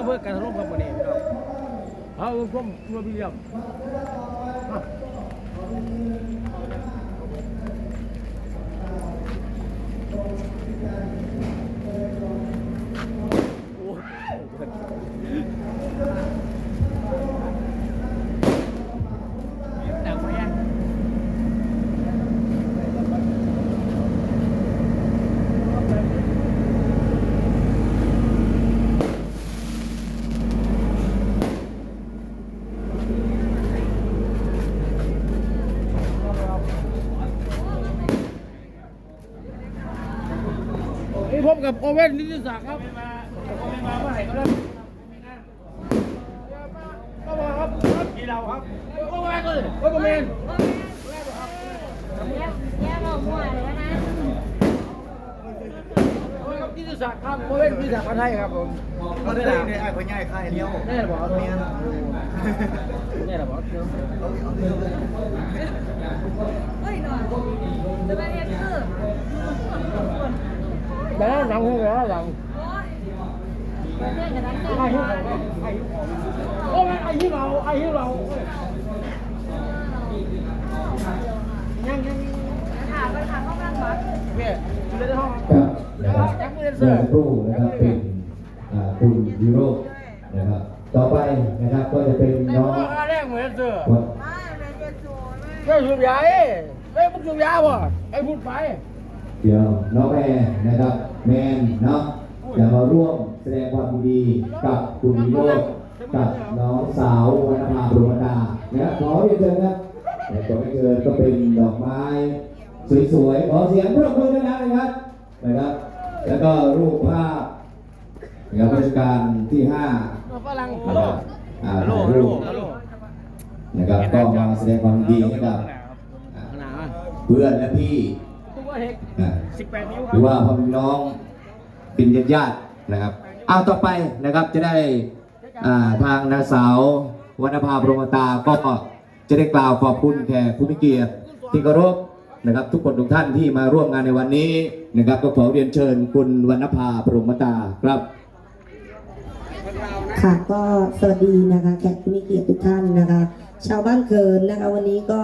อำเพื่อการทะลุครับวันนี้พี่น้องเอาชมรัวพี่เลี้ยมมาโอ้ดังไหมอะ นี่พบกับ โอเว่นนิติศักดิ์ครับไม่มาไม่มาเมื่อไหร่ก็ได้ก็มาครับครับกี่เราครับก็มาเลยก็มาเมนแย่บอกมั่วเลยนะครับนิติศักครับโอเว่นนิติศักดิ์คนไทยครับผมเขาได้ในไอ้คนใหญ่ค่ายเลี้ยวแน่หรอบอกเมียนแน่หรอบอกเขียวเลยเฮ้ยหน่อยจะไปเรียนคือ แล้วหลังหูแล้วหลังโอ้ยเรื่องกันนั้นไอ้หิ้วไอ้โอ้ยไอ้หิ้วเราไอ้หิ้วเรายังยังถามไปถามเขากันหมดเพี่อยู่ในห้องครับนะครับเมื่อสักครู่นะครับเป็นอ่าคุณยูโรนะครับต่อไปนะครับก็จะเป็นในน้องห้องแรกเหมือนเสือวัดไม่สูบยาเอ้ไม่มึงสูบยาบ่ไอ้พูดไป เดี๋ยวน้องแม่นะครับแมนเนาะจะมาร่วมแสดงความยินดีกับคุณยูโรกับน้องสาววรรณภาบรมดานะครับขอเรียนเชิญครับแต่ขอเรียนเชิญก็เป็นดอกไม้สวยๆขอเสียงปรบมือดังๆนะครับนะครับ แล้วก็รูปภาพนะครับราชการที่ห้าฝรั่งนะฮัลโหลครับอ่าฮัลโหลถ่ายฮัลโหลรูปฮัลโหลนะครับก็มาแสดงความยินดีให้กับอ่าขนาดเพื่อนและพี่ตัว เฮกอ่า สิบแปดนิ้วคหรือว่าพ่อพี่น้องเป็นญาติญาติๆนะครับเอาต่อไปนะครับจะได้อ่าทางนางสาววรรณภาพรหมตาก็จะได้กล่าวขอบคุณแขกผู้มีเกียรติที่เคารพนะครับ ทุกคนทุกท่านที่มาร่วมงานในวันนี้นะครับ ก็ขอเรียนเชิญคุณวรรณภาพรหมตาครับ ค่ะก็สวัสดีนะคะแขกผู้มีเกียรติทุกท่านนะคะ ชาวบ้านเกินนะคะ วันนี้ก็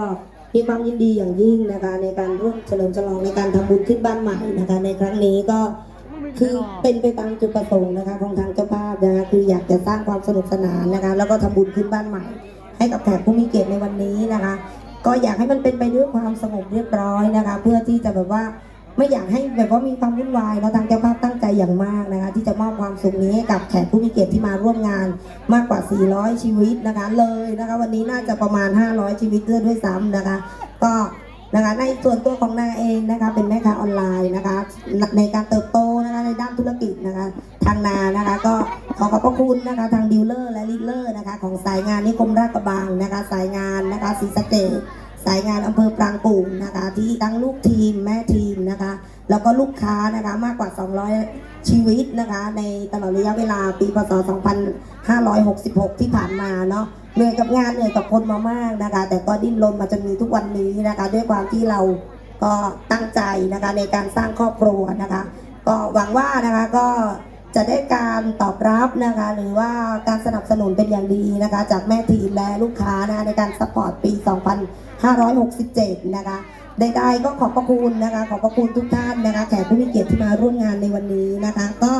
มีความยินดีอย่างยิ่งนะคะในการร่วมเฉลิมฉลองในการทำบุญขึ้นบ้านใหม่นะคะในครั้งนี้ก็คือเป็นไปตามจุดประสงค์นะคะของทางเจ้าภาพนะคะคืออยากจะสร้างความสนุกสนานนะคะแล้วก็ทำบุญขึ้นบ้านใหม่ ให้กับแขกผู้มีเกียรติในวันนี้นะคะ ก็อยากให้มันเป็นไปด้วยความสงบเรียบร้อยนะคะ เพื่อที่จะแบบว่า ไม่อยากให้แบบว่ามีความวุ่นวายแล้วทางเจ้าภาพตั้งใจอย่างมากนะคะ ที่จะมอบความสุขนี้ให้กับแขกผู้มีเกียรติที่มาร่วมงานมากกว่า 400 ชีวิตนะคะเลยนะคะ วันนี้น่าจะประมาณ 500 ชีวิตด้วยด้วยซ้ำนะคะ ก็นะคะในส่วนตัวของนาเองนะคะ เป็นแม่ค้าออนไลน์นะคะ ในการเติบโตนะคะในด้านธุรกิจนะคะ ทางนานะคะ ก็ขอขอบพระคุณนะคะ ทางดีลเลอร์และลีดเลอร์นะคะ ของสายงานนิคมราชกระบังนะคะ สายงานนะคะศรีสะเกษ สายงานอำเภอปรางกู่นะคะ ที่ทั้งลูกทีมแม่ทีมนะคะ แล้วก็ลูกค้านะคะมากกว่า 200 ชีวิตนะคะ ในตลอดระยะเวลาปีพศ 2566 ที่ผ่านมาเนาะเหนื่อยกับงานเหนื่อยกับคนมามากนะคะ แต่ก็ดิ้นรนมาจนมีทุกวันนี้นะคะ ด้วยความที่เราก็ตั้งใจนะคะในการสร้างครอบครัวนะคะ ก็หวังว่านะคะก็ จะได้การตอบรับนะคะ หรือว่าการสนับสนุนเป็นอย่างดีนะคะ จากแม่ทีมและลูกค้านะคะในการสปอร์ตปี 2567 นะคะใดๆก็ขอบพระคุณนะคะ ขอบพระคุณทุกท่านนะคะ แขกผู้มีเกียรติที่มาร่วมงานในวันนี้นะคะ ก็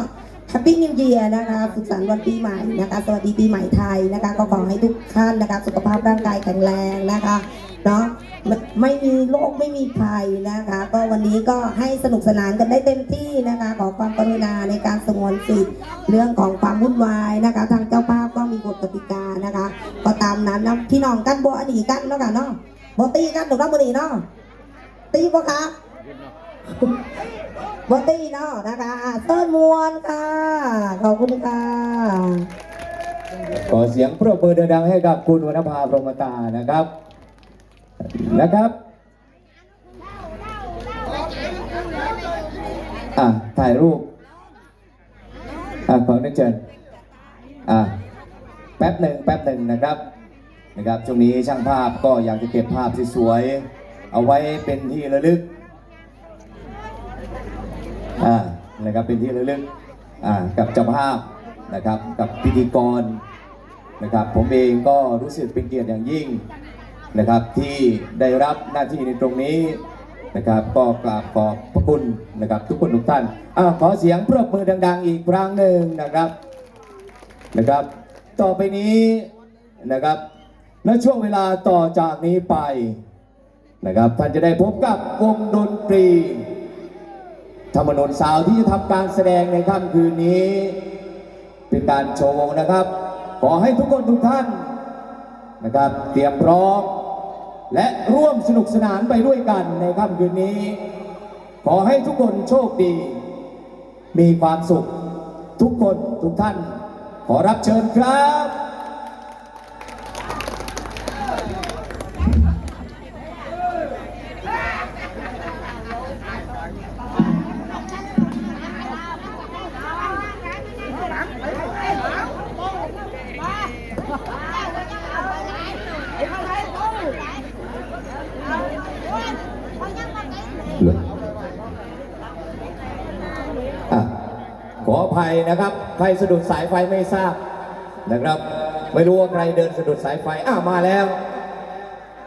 แฮปปี้นิวเยียร์นะคะสุขสันต์วันปีใหม่นะคะ สวัสดีปีใหม่ไทยนะคะ ก็ขอให้ทุกท่านนะคะ สุขภาพร่างกายแข็งแรงนะคะ เนาะ ไม่มีโรคไม่มีภัยนะคะ ก็วันนี้ก็ให้สนุกสนานกันได้เต็มที่นะคะ ขอความกรุณาในการสงวนสิทธิ์เรื่องของความวุ่นวายนะคะ ทางเจ้าภาพก็มีกฎกติกานะคะ ก็ตามนั้นนะพี่น้องกันบ่อันนี้กันแล้วกันเนาะบ่ตีกันถูกต้องบ่นี่เนาะตีบ่คะบ่ตีเนาะนะคะเติ้นมวนค่ะขอบคุณค่ะขอเสียงปรบมือดังๆให้กับคุณวรรณภาพรมตานะครับ นะครับอะถ่ายรูปอะขอเรียนเชิญอะแป๊บหนึ่งแป๊บหนึ่งนะครับนะครับช่วงนี้ช่างภาพก็อยากจะเก็บภาพที่สวยๆเอาไว้เป็นที่ระลึกอ่านะครับเป็นที่ระลึกอ่ากับเจ้าภาพนะครับกับพิธีกรนะครับผมเองก็รู้สึกเป็นเกียรติอย่างยิ่ง นะครับที่ได้รับหน้าที่ในตรงนี้นะครับก็กราบขอบพระคุณนะครับทุกคนทุกท่านอขอเสียงปรบมือดัง ๆ อีกครั้งหนึ่งนะครับนะครับ ต่อไปนี้นะครับและช่วงเวลาต่อจากนี้ไปนะครับท่านจะได้พบกับวงดนตรีธรรมนนสาวที่จะทำการแสดงในค่ำคืนนี้ เป็นการโชว์นะครับ ขอให้ทุกคนทุกท่าน นะครับเตรียมพร้อมและร่วมสนุกสนานไปด้วยกันในค่ำคืนนี้ ขอให้ทุกคนโชคดี มีความสุข ทุกคนทุกท่าน ขอรับเชิญครับ อะขออภัยนะครับ ใครสะดุดสายไฟไม่ทราบนะครับ ไม่รู้ว่าใครเดินสะดุดสายไฟอ้ามาแล้ว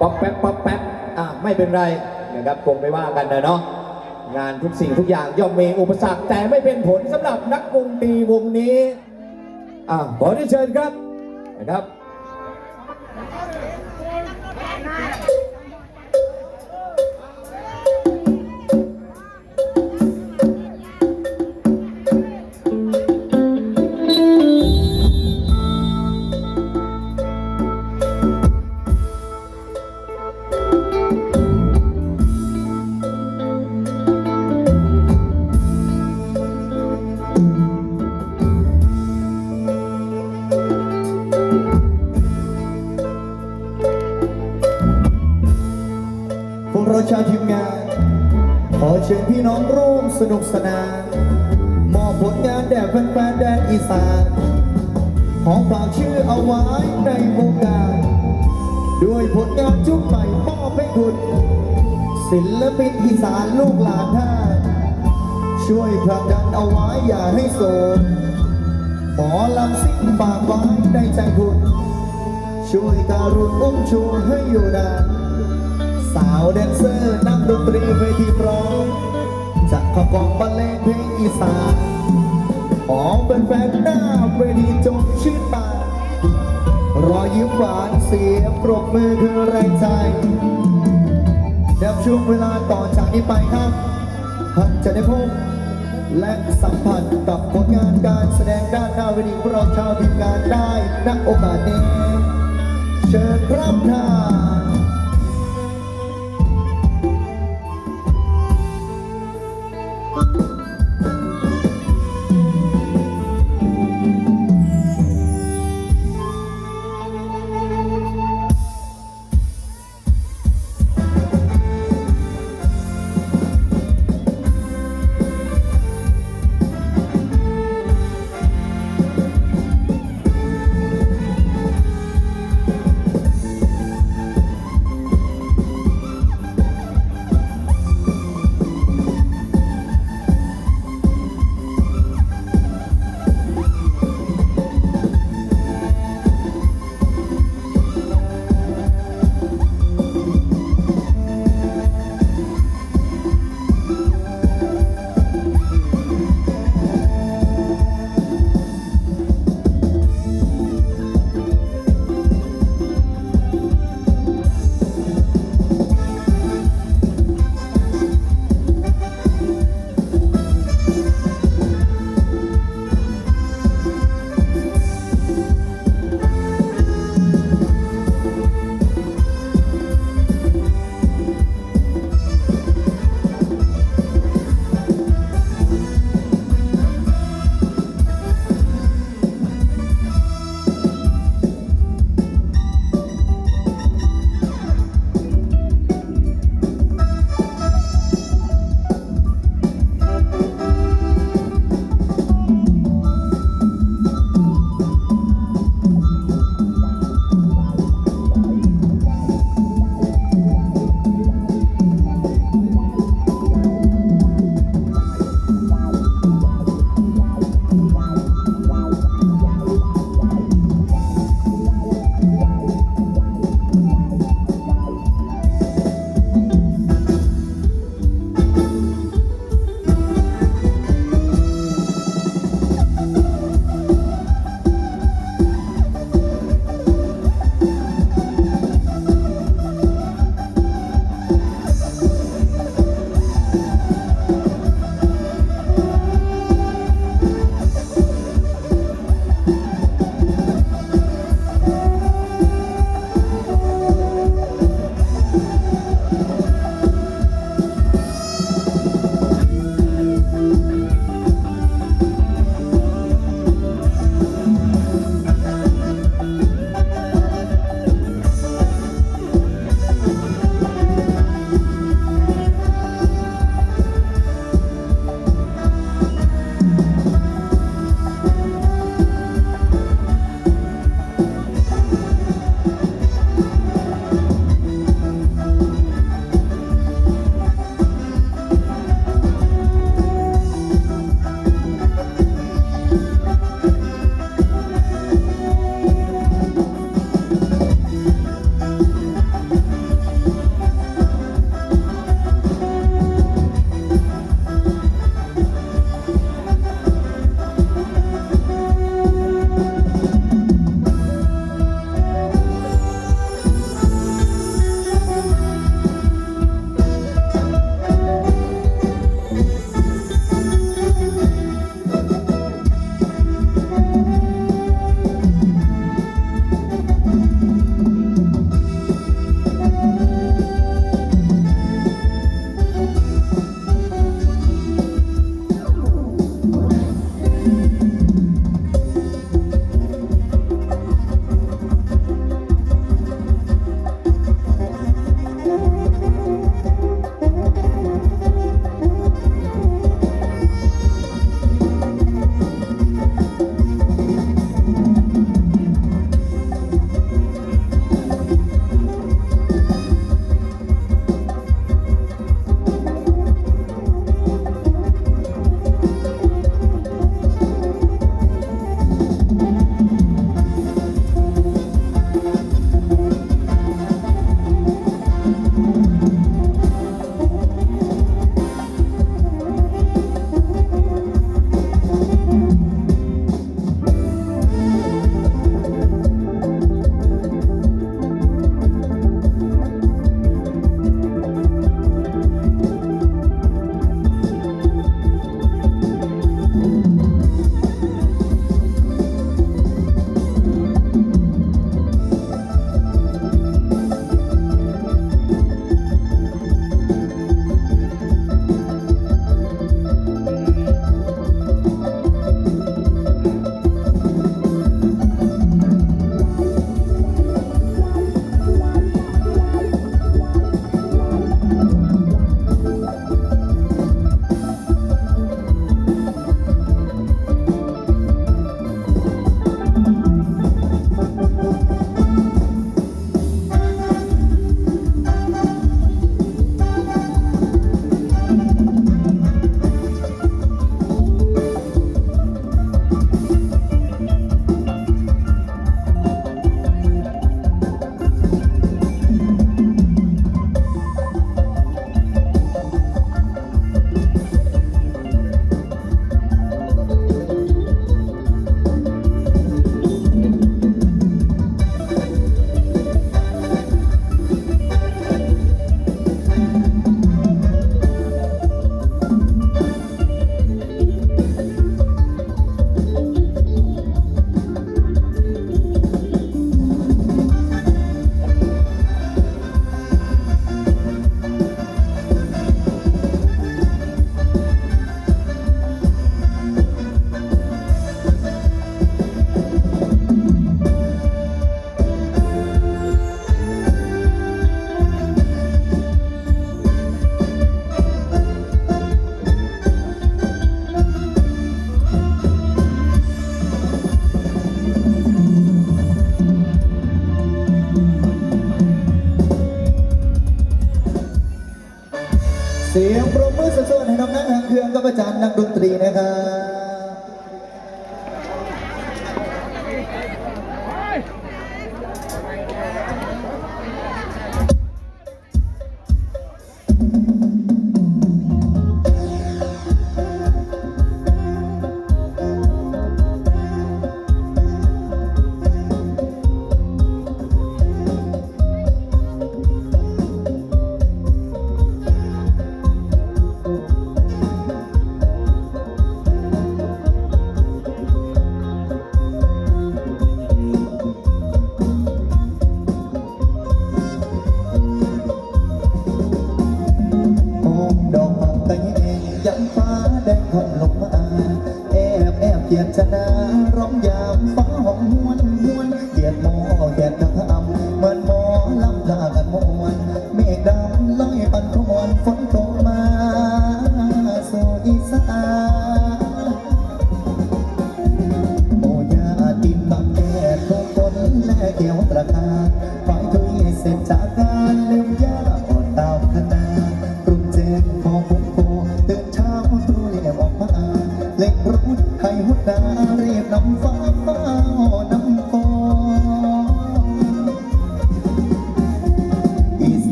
ป๊อปแป๊บป๊อปแป๊บอะไม่เป็นไรนะครับคงไม่ว่ากันนะเนาะงานทุกสิ่งทุกอย่างย่อมมีอุปสรรคแต่ไม่เป็นผลสำหรับนักวงดนตรีวงนี้อะขอที่เชิญครับนะครับ เราชาวทีมงาน ขอเชิญพี่น้องร่วมสนุกสนาน มอบผลงานแด่แฟนๆแดนอีสาน ของฝากชื่อเอาไว้ในวงการด้วยผลงานชุดใหม่มอบให้คุณศิลปินอีสานลูกหลานท่านช่วยผลักดันเอาไว้อย่าให้โศกหมอลำซิ่งฝากไว้ในใจคุณ ช่วยการุณอุ้มชูให้อยู่นาน สาวแดนเซอร์นักดนตรีเวทีพร้อมจะขอกองบรรเลงเพลงอีสานของเป็นแฟนๆหน้าเวทีจงชื่นตารอยยิ้มหวานเสียงปรบมือคือแรงใจเดี๋ยวช่วงเวลาต่อจากนี้ไปครับท่านจะได้พบและสัมผัสกับผลงานการแสดงด้านหน้าเวทีของเราชาวทีมงานได้ณโอกาสนี้ เชิญครับท่าน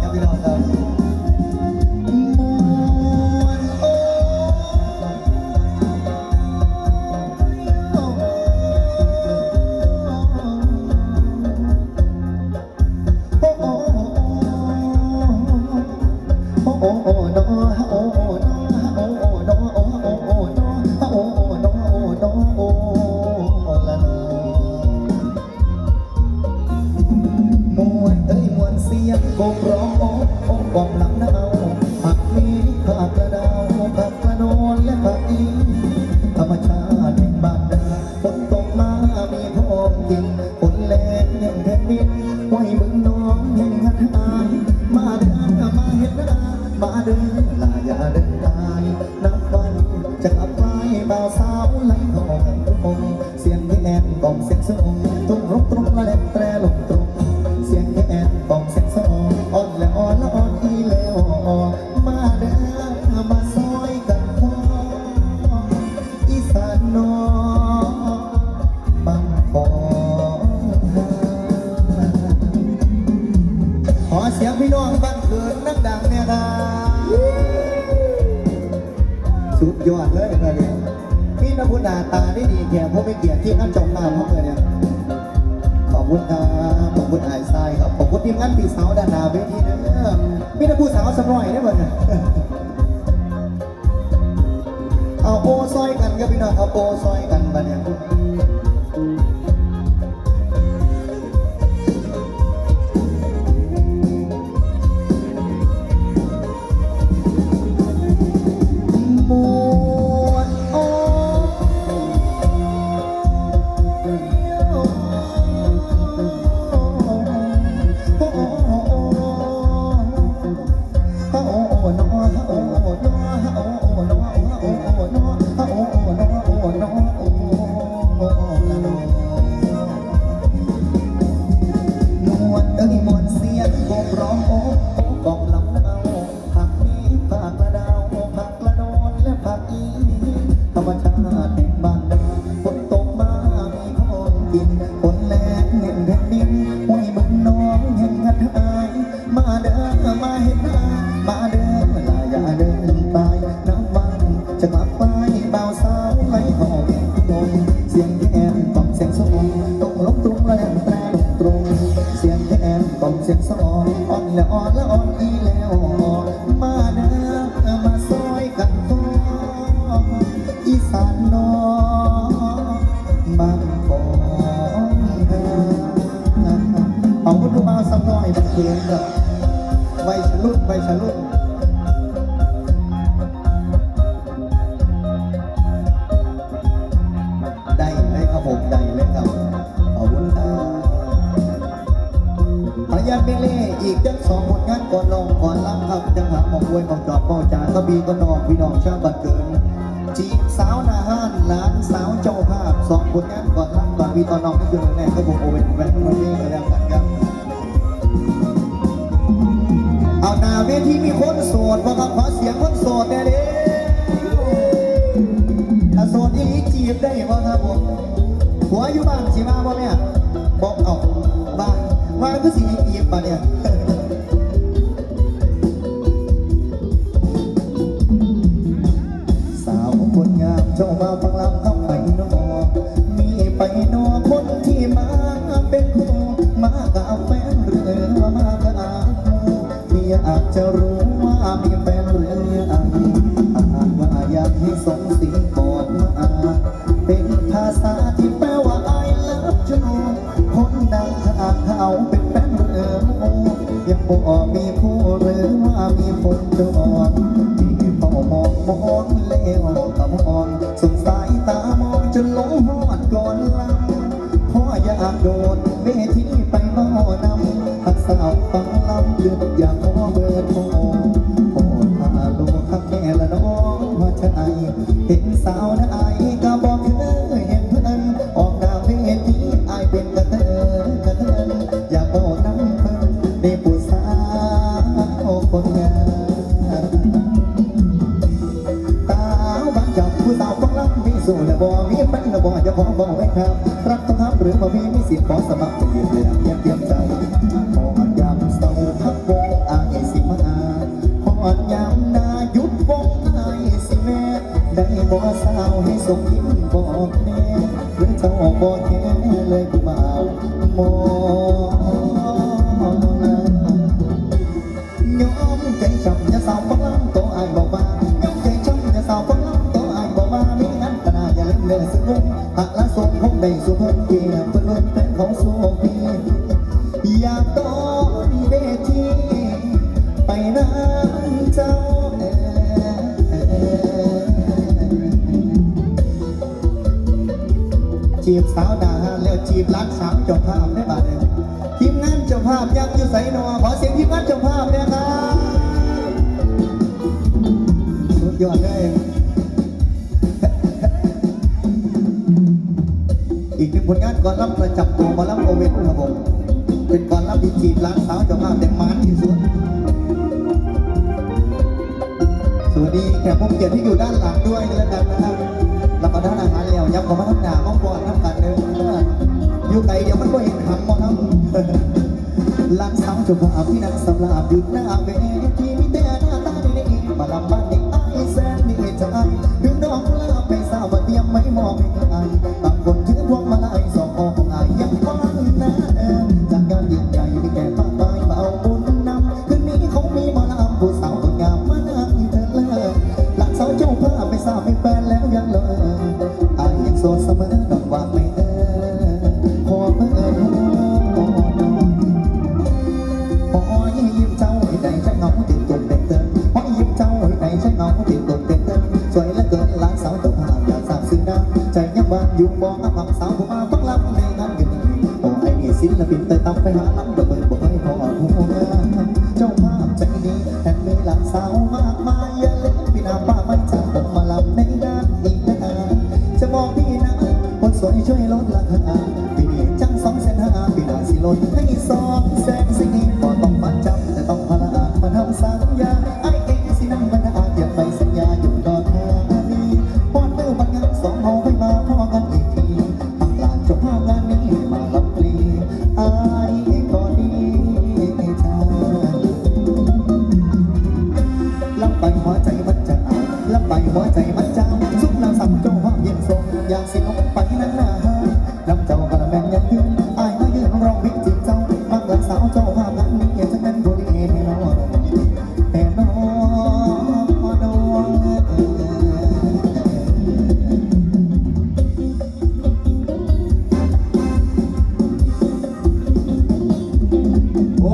감사합니다. ลายาเดินไกลนับวันจะกลับไปเบาสา เอาโอ้ซอยกันครับพี่น้องครัโอ้ซอยกันบัดเนี่ย บานดาฝนตก สองผลงานก่อนลองก่อนลับครับจังหามองอวยมองจอดมองจ่ากรบีก็นองพี่น้องชาวบัดเกินจีบสาวนาห้านล้านสาวเจ้าภาพสองผลงานก่อนลับก่อนมีตอนนองก็คือแน่ก็บอกโอเว่นแวนมาเล่นกัแล้วกันครับเอาหน้าเวทีมีคนโสดว่าครับขอเสียงคนโสดแน่เด้ถ้าโสดนี่จีบได้บ่ครับผมหัวอยู่บ้านสิมาบ่นี่ยบอกเอาบ้านมาก็สิจีบบ่เนี่ย มเจ้ามาฟังลำคำไปนอมีไปนอคนที่มาเป็นคู่มากับแฟนหรือมากับอาคู่ที่อยากจะรู้ มีแฟนและบ่จะขอบอกไว้ครับรักต้องทำหรือมามีมีสิทธิ์ขอสมัครจะยืนเลยเรียนเตรียมใจพอยามเศร้าพักวงอายสิมาพออันยามนายุดวงอายสิแม่ได้บอกสาวให้ส่งยิ้มบอกแม่หรือเจ้าบอกแค่เลย จีบสาวดาแล้วจีบรักสาวเจ้าภาพได้บาดเลยทีมงานเจ้าภาพยังอยู่ใส่นอขอเสียงทีมงานเจ้าภาพเนี่ยครับสุดยอดเลยอีกหนึ่งผลงานก่อนรับประจับตัวหมารับโอเวนครับผมเป็นก่อนรับดีจีบร้านสาวเจ้าภาพแต่มันที่สุด สวัสดีแขกผู้เกียรติที่อยู่ด้านหลังด้วยกันแล้วกันนะครับรับประทานอาหารแล้วยับเข้ามาทั้งหนาม้องบอลทั้งกันเลยอยู่ไกลเดี๋ยวมันก็เห็นคำมอครับหลังสาวจบอาพี่นักสำหรับหยุดหน้าเวทีมีแต่หน้าตาดีๆมาลำบากเด็กไอ้แส สวยช่วยลดราคาปีนี้จังสองแสนห้าปีหน้าสิลดให้สองแสนสิบ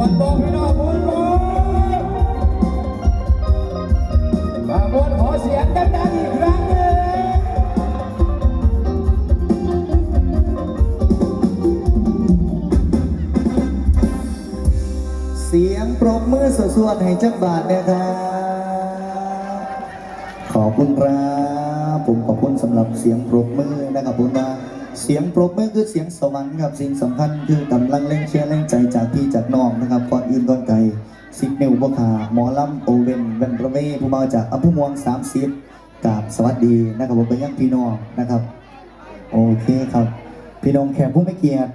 บวนบงพี่น้องบวนบงมาบวนขอเสียงดังๆอีกครั้งหนึ่งเสียงปรบมือสวดๆให้จักบาทนะครับ ขอบคุณครับ ผมขอบคุณสำหรับเสียงปรบมือนะครับผมว่า เสียงปรบมือคือเสียงสวรรค์ครับสิ่งสำคัญคือกำลังแรงเชียร์แรงใจจากพี่จากน้องนะครับก่อนอื่นก่อนไกลสิกนิวบขาหมอลำโอเวนเวนระเวผู้มาจากอำเภอม่วง30กราบสวัสดีนะครับผมเป็นยังพี่น้องนะครับ โอเคครับ พี่น้องแขกผู้ไม่เกียรติ